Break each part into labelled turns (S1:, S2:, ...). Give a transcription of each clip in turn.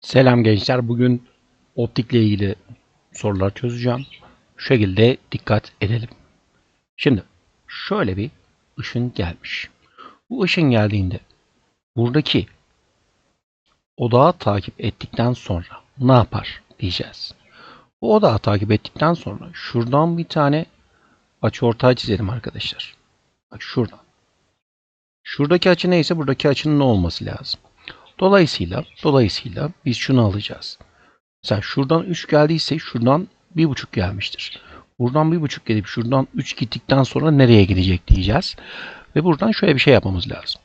S1: Selam gençler. Bugün optikle ilgili sorular çözeceğim. Şu şekilde dikkat edelim. Şimdi şöyle bir ışın gelmiş. Bu ışın geldiğinde buradaki odağı takip ettikten sonra ne yapar diyeceğiz. Bu odağı takip ettikten sonra şuradan bir tane açıortay çizelim arkadaşlar. Bak şuradan. Şuradaki açı neyse buradaki açının ne olması lazım. Dolayısıyla dolayısıyla biz şunu alacağız. Mesela şuradan 3 geldiyse şuradan 1,5 gelmiştir. Buradan 1,5 gelip şuradan 3 gittikten sonra nereye gidecek diyeceğiz. Ve buradan şöyle bir şey yapmamız lazım.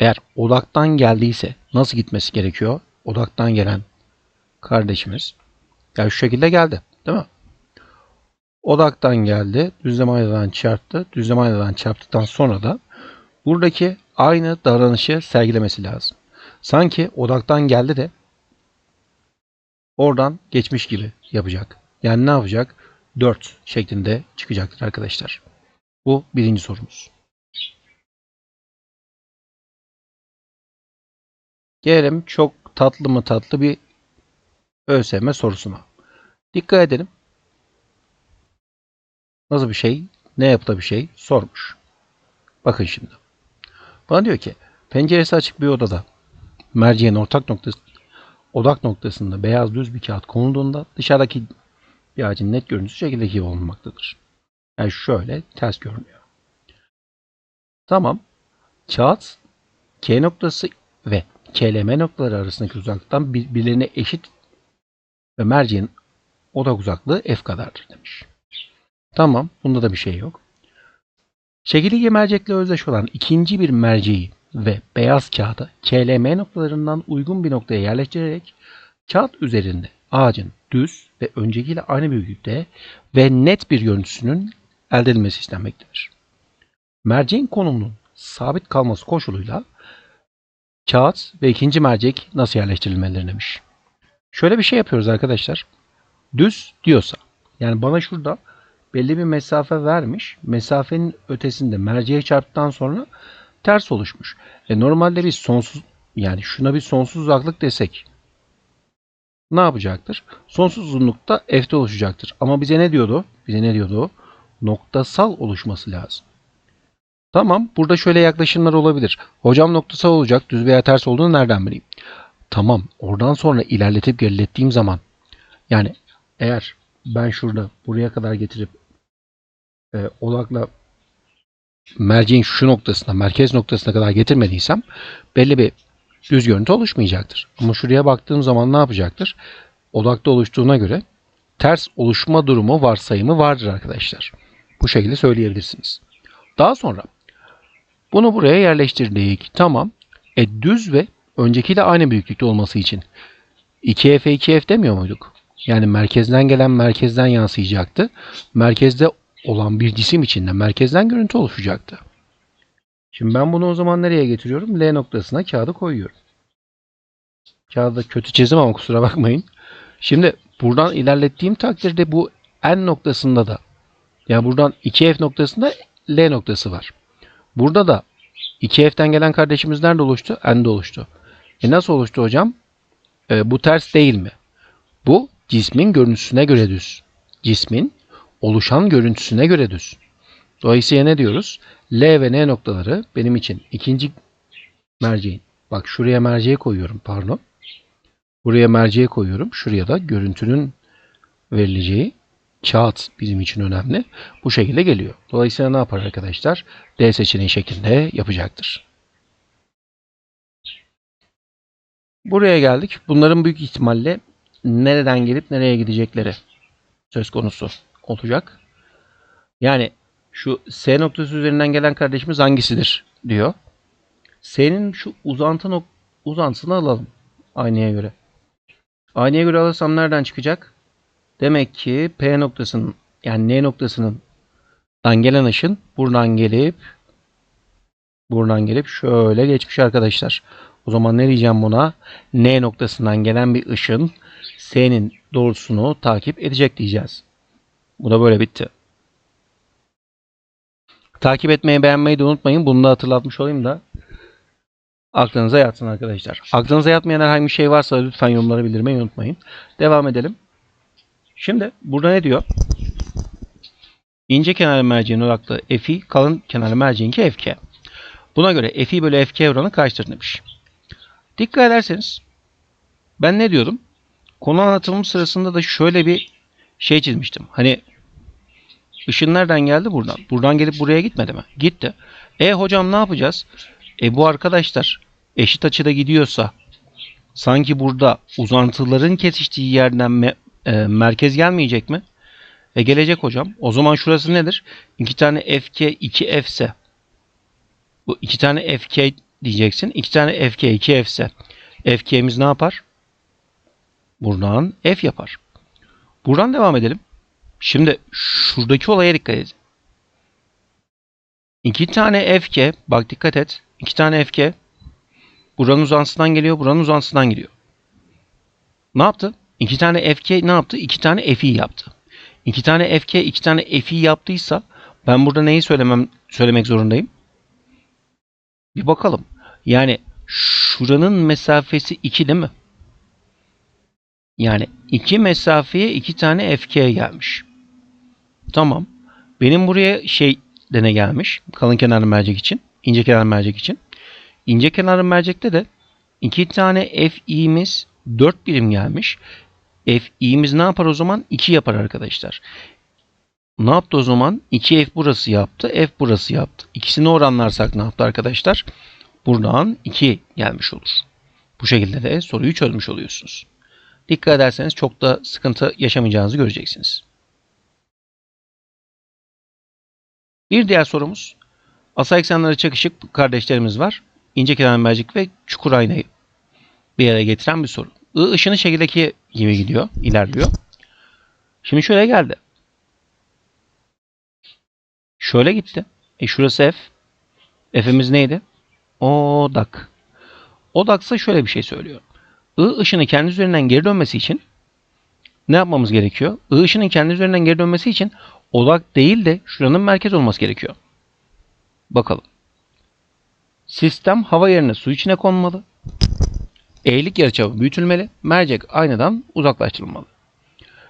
S1: Eğer odaktan geldiyse nasıl gitmesi gerekiyor? Odaktan gelen kardeşimiz yani şu şekilde geldi. Değil mi? Odaktan geldi. Düzlem aynadan çarptı. Düzlem aynadan çarptıktan sonra da buradaki aynı davranışı sergilemesi lazım. Sanki odaktan geldi de oradan geçmiş gibi yapacak. Yani ne yapacak? 4 şeklinde çıkacaktır arkadaşlar. Bu birinci sorumuz. Gelelim çok tatlı mı tatlı bir ÖSYM sorusuna. Dikkat edelim. Nasıl bir şey, ne yapıda bir şey sormuş. Bakın şimdi. Bana diyor ki penceresi açık bir odada merceğin ortak noktası odak noktasında beyaz düz bir kağıt konulduğunda dışarıdaki bir ağacın net görüntüsü şekildeki gibi olunmaktadır. Yani şöyle ters görünüyor. Tamam. Kağıt K noktası ve KLM noktaları arasındaki uzaklıktan birbirlerine eşit ve merceğin odak uzaklığı F kadardır demiş. Tamam. Bunda da bir şey yok. Şekil mercekle özdeş olan ikinci bir merceği ve beyaz kağıdı KLM noktalarından uygun bir noktaya yerleştirerek kağıt üzerinde ağacın düz ve öncekiyle aynı büyüklükte ve net bir görüntüsünün elde edilmesi istenmektedir. Merceğin konumunun sabit kalması koşuluyla kağıt ve ikinci mercek nasıl yerleştirilmelidir demiş. Şöyle bir şey yapıyoruz arkadaşlar. Düz diyorsa yani bana şurada belli bir mesafe vermiş. Mesafenin ötesinde merceğe çarptıktan sonra ters oluşmuş. E normalde biz sonsuz yani şuna bir sonsuz uzaklık desek ne yapacaktır? Sonsuz uzunlukta f'de oluşacaktır. Ama bize ne diyordu? Bize ne diyordu? Noktasal oluşması lazım. Tamam. Burada şöyle yaklaşımlar olabilir. Hocam noktasal olacak. Düz veya ters olduğunu nereden bileyim? Tamam. Oradan sonra ilerletip gerilettiğim zaman yani eğer ben şurada buraya kadar getirip e, odakla merceğin şu noktasına, merkez noktasına kadar getirmediysem belli bir düz görüntü oluşmayacaktır. Ama şuraya baktığım zaman ne yapacaktır? Odakta oluştuğuna göre ters oluşma durumu varsayımı vardır arkadaşlar. Bu şekilde söyleyebilirsiniz. Daha sonra bunu buraya yerleştirdik. Tamam. E düz ve öncekiyle aynı büyüklükte olması için 2F 2F demiyor muyduk? Yani merkezden gelen merkezden yansıyacaktı. Merkezde olan bir cisim içinde merkezden görüntü oluşacaktı. Şimdi ben bunu o zaman nereye getiriyorum? L noktasına kağıdı koyuyorum. Kağıdı kötü çizdim ama kusura bakmayın. Şimdi buradan ilerlettiğim takdirde bu N noktasında da yani buradan 2F noktasında L noktası var. Burada da 2F'ten gelen kardeşimiz nerede oluştu? N'de oluştu. E nasıl oluştu hocam? E, bu ters değil mi? Bu cismin görüntüsüne göre düz. Cismin oluşan görüntüsüne göre düz. Dolayısıyla ne diyoruz? L ve N noktaları benim için ikinci merceğin. Bak şuraya merceği koyuyorum pardon. Buraya merceği koyuyorum. Şuraya da görüntünün verileceği kağıt bizim için önemli. Bu şekilde geliyor. Dolayısıyla ne yapar arkadaşlar? D seçeneği şeklinde yapacaktır. Buraya geldik. Bunların büyük ihtimalle nereden gelip nereye gidecekleri söz konusu olacak. Yani şu S noktası üzerinden gelen kardeşimiz hangisidir diyor. S'nin şu uzantı nok uzantısını alalım aynaya göre. Aynaya göre alırsam nereden çıkacak? Demek ki P noktasının yani N noktasının dan gelen ışın buradan gelip buradan gelip şöyle geçmiş arkadaşlar. O zaman ne diyeceğim buna? N noktasından gelen bir ışın S'nin doğrusunu takip edecek diyeceğiz. Bu da böyle bitti. Takip etmeyi beğenmeyi de unutmayın. Bunu da hatırlatmış olayım da. Aklınıza yatsın arkadaşlar. Aklınıza yatmayan herhangi bir şey varsa lütfen yorumlara bildirmeyi unutmayın. Devam edelim. Şimdi burada ne diyor? İnce kenar merceğin odaklı F'i, kalın kenar merceğinki FK. Buna göre F'i bölü FK oranı kaçtır demiş. Dikkat ederseniz ben ne diyordum? Konu anlatımım sırasında da şöyle bir şey çizmiştim. Hani ışın nereden geldi? Buradan. Buradan gelip buraya gitmedi mi? Gitti. E hocam ne yapacağız? E bu arkadaşlar eşit açıda gidiyorsa sanki burada uzantıların kesiştiği yerden me- e, merkez gelmeyecek mi? E gelecek hocam. O zaman şurası nedir? İki tane FK 2 F bu iki tane FK diyeceksin. İki tane FK 2 F ise FK'miz ne yapar? Buradan F yapar. Buradan devam edelim. Şimdi şuradaki olaya dikkat edin. İki tane FK, bak dikkat et. İki tane FK buranın uzantısından geliyor, buranın uzantısından gidiyor. Ne yaptı? İki tane FK ne yaptı? İki tane FI yaptı. İki tane FK, iki tane FI yaptıysa ben burada neyi söylemem söylemek zorundayım? Bir bakalım. Yani şuranın mesafesi 2 değil mi? Yani iki mesafeye iki tane FK gelmiş. Tamam. Benim buraya şey dene gelmiş. Kalın kenarlı mercek için. ince kenarlı mercek için. İnce kenarlı mercekte de iki tane FI'miz 4 birim gelmiş. FI'miz ne yapar o zaman? 2 yapar arkadaşlar. Ne yaptı o zaman? 2F burası yaptı. F burası yaptı. İkisini oranlarsak ne yaptı arkadaşlar? Buradan 2 gelmiş olur. Bu şekilde de soruyu çözmüş oluyorsunuz. Dikkat ederseniz çok da sıkıntı yaşamayacağınızı göreceksiniz. Bir diğer sorumuz. Asa eksenleri çakışık kardeşlerimiz var. İnce kenar ve çukur aynayı bir yere getiren bir soru. I ışını şekildeki gibi gidiyor, ilerliyor. Şimdi şöyle geldi. Şöyle gitti. E şurası F. F'imiz neydi? Odak. Odaksa şöyle bir şey söylüyor. I ışını kendi üzerinden geri dönmesi için ne yapmamız gerekiyor? I ışının kendi üzerinden geri dönmesi için odak değil de şuranın merkez olması gerekiyor. Bakalım. Sistem hava yerine su içine konmalı. Eğrilik yarıçapı büyütülmeli. Mercek aynadan uzaklaştırılmalı.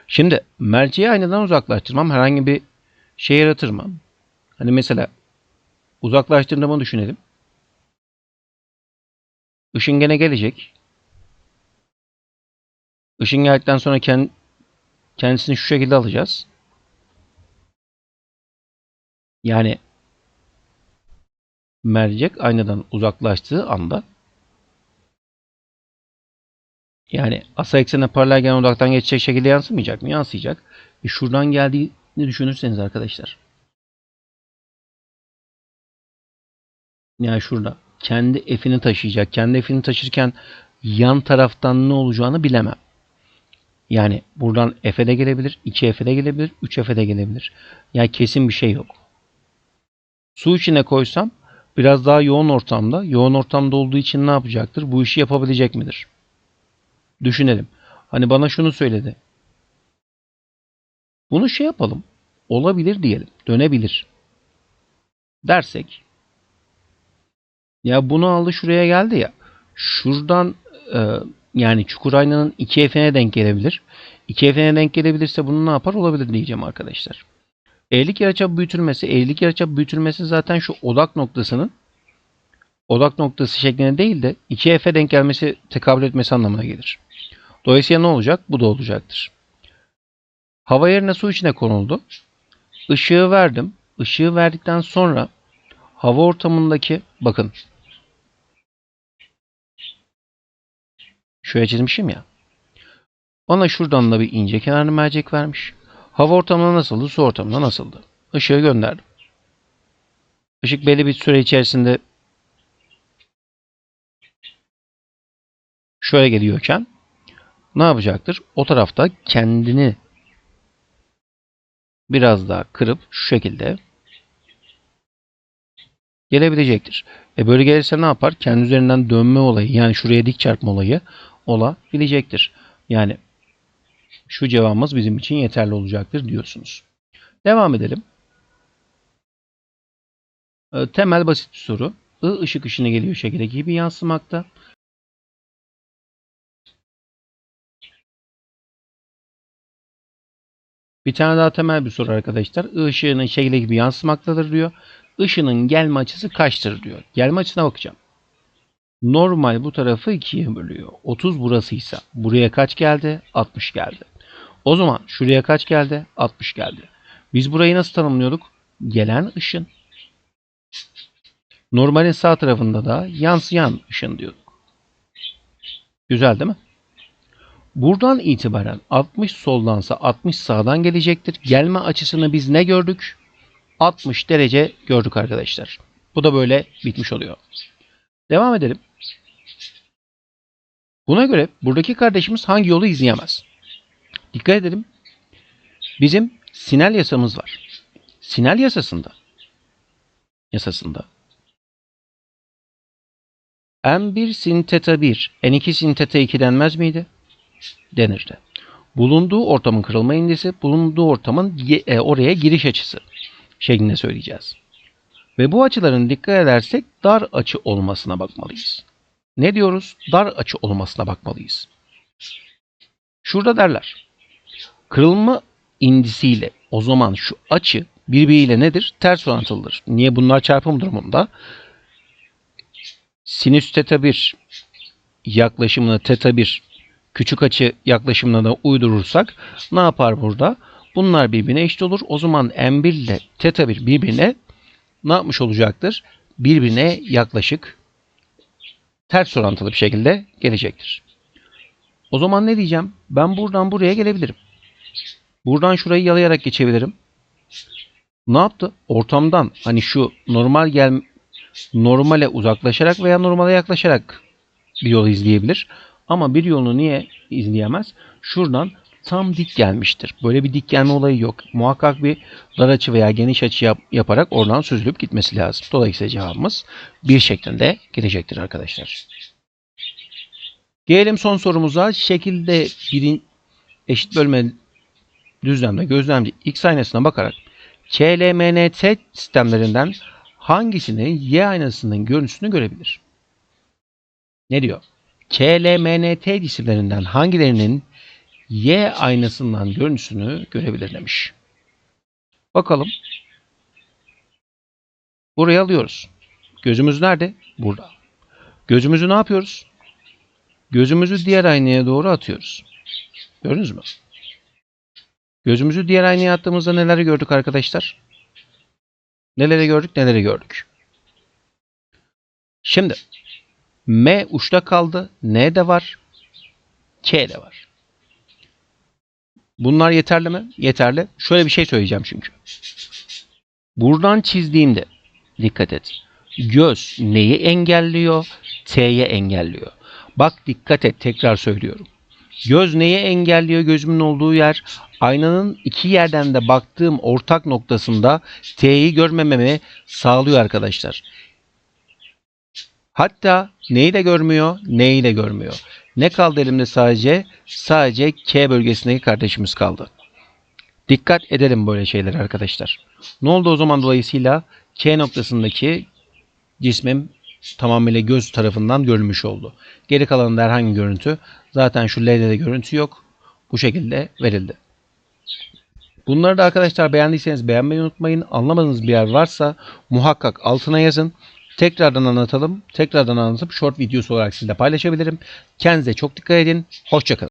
S1: Şimdi merceği aynadan uzaklaştırmam herhangi bir şey yaratır mı? Hani mesela uzaklaştırdığımı düşünelim. Işın gene gelecek. Işın geldikten sonra kend, kendisini şu şekilde alacağız. Yani mercek aynadan uzaklaştığı anda yani asa eksene paralel gelen odaktan geçecek şekilde yansımayacak mı? Yansıyacak. E şuradan geldiğini düşünürseniz arkadaşlar. Yani şurada kendi f'ini taşıyacak. Kendi f'ini taşırken yan taraftan ne olacağını bilemem. Yani buradan f'e de gelebilir, 2f'e de gelebilir, 3f'e de gelebilir. Yani kesin bir şey yok. Su içine koysam biraz daha yoğun ortamda, yoğun ortamda olduğu için ne yapacaktır? Bu işi yapabilecek midir? Düşünelim. Hani bana şunu söyledi. Bunu şey yapalım. Olabilir diyelim. Dönebilir. Dersek. Ya bunu aldı şuraya geldi ya. Şuradan e, yani çukur aynanın 2F'ne denk gelebilir. 2F'ne denk gelebilirse bunu ne yapar? Olabilir diyeceğim arkadaşlar. Eğrilik yarıçap büyütülmesi. Eğrilik yarıçap büyütülmesi zaten şu odak noktasının odak noktası şeklinde değil de 2F'e denk gelmesi tekabül etmesi anlamına gelir. Dolayısıyla ne olacak? Bu da olacaktır. Hava yerine su içine konuldu. Işığı verdim. Işığı verdikten sonra hava ortamındaki bakın şöyle çizmişim ya. Bana şuradan da bir ince kenarlı mercek vermiş. Hava ortamında nasıldı? Su ortamında nasıldı? Işığı gönderdim. Işık belli bir süre içerisinde şöyle geliyorken ne yapacaktır? O tarafta kendini biraz daha kırıp şu şekilde gelebilecektir. E böyle gelirse ne yapar? Kendi üzerinden dönme olayı yani şuraya dik çarpma olayı olabilecektir. Yani şu cevabımız bizim için yeterli olacaktır diyorsunuz. Devam edelim. E, temel basit bir soru. I ışık ışını geliyor şekilde gibi yansımakta. Bir tane daha temel bir soru arkadaşlar. I ışığının şekli gibi yansımaktadır diyor. Işının gelme açısı kaçtır diyor. Gelme açısına bakacağım. Normal bu tarafı ikiye bölüyor. 30 burasıysa buraya kaç geldi? 60 geldi. O zaman şuraya kaç geldi? 60 geldi. Biz burayı nasıl tanımlıyorduk? Gelen ışın. Normalin sağ tarafında da yansıyan ışın diyorduk. Güzel değil mi? Buradan itibaren 60 soldansa 60 sağdan gelecektir. Gelme açısını biz ne gördük? 60 derece gördük arkadaşlar. Bu da böyle bitmiş oluyor. Devam edelim. Buna göre buradaki kardeşimiz hangi yolu izleyemez? Dikkat edelim. Bizim sinel yasamız var. Sinel yasasında yasasında M1 sin teta 1, N2 sin teta 2 denmez miydi? Denirdi. Bulunduğu ortamın kırılma indisi, bulunduğu ortamın e, oraya giriş açısı şeklinde söyleyeceğiz. Ve bu açıların dikkat edersek dar açı olmasına bakmalıyız. Ne diyoruz? Dar açı olmasına bakmalıyız. Şurada derler. Kırılma indisiyle o zaman şu açı birbiriyle nedir? Ters orantılıdır. Niye bunlar çarpım durumunda? Sinüs teta 1 yaklaşımını teta 1 küçük açı yaklaşımına da uydurursak ne yapar burada? Bunlar birbirine eşit olur. O zaman M1 ile teta 1 birbirine ne yapmış olacaktır? Birbirine yaklaşık ters orantılı bir şekilde gelecektir. O zaman ne diyeceğim? Ben buradan buraya gelebilirim. Buradan şurayı yalayarak geçebilirim. Ne yaptı? Ortamdan hani şu normal gel normale uzaklaşarak veya normale yaklaşarak bir yolu izleyebilir. Ama bir yolunu niye izleyemez? Şuradan tam dik gelmiştir. Böyle bir dik gelme olayı yok. Muhakkak bir dar açı veya geniş açı yap- yaparak oradan süzülüp gitmesi lazım. Dolayısıyla cevabımız bir şeklinde gelecektir arkadaşlar. Gelelim son sorumuza. Şekilde birin eşit bölme düzlemde gözlemci X aynasına bakarak KLMNT sistemlerinden hangisinin Y aynasının görüntüsünü görebilir? Ne diyor? KLMNT cisimlerinden hangilerinin Y aynasından görüntüsünü görebilir demiş. Bakalım. Buraya alıyoruz. Gözümüz nerede? Burada. Gözümüzü ne yapıyoruz? Gözümüzü diğer aynaya doğru atıyoruz. Gördünüz mü? Gözümüzü diğer aynaya attığımızda neleri gördük arkadaşlar? Neleri gördük, neleri gördük? Şimdi M uçta kaldı. N de var. K de var. Bunlar yeterli mi? Yeterli. Şöyle bir şey söyleyeceğim çünkü. Buradan çizdiğimde dikkat et. Göz neyi engelliyor? T'ye engelliyor. Bak dikkat et tekrar söylüyorum. Göz neyi engelliyor gözümün olduğu yer? Aynanın iki yerden de baktığım ortak noktasında T'yi görmememi sağlıyor arkadaşlar. Hatta neyi de görmüyor, neyi de görmüyor. Ne kaldı elimde sadece? Sadece K bölgesindeki kardeşimiz kaldı. Dikkat edelim böyle şeyler arkadaşlar. Ne oldu o zaman dolayısıyla K noktasındaki cismim tamamıyla göz tarafından görülmüş oldu. Geri kalanında herhangi görüntü zaten şu L'de de görüntü yok. Bu şekilde verildi. Bunları da arkadaşlar beğendiyseniz beğenmeyi unutmayın. Anlamadığınız bir yer varsa muhakkak altına yazın. Tekrardan anlatalım. Tekrardan anlatıp short videosu olarak sizle paylaşabilirim. Kendinize çok dikkat edin. Hoşçakalın.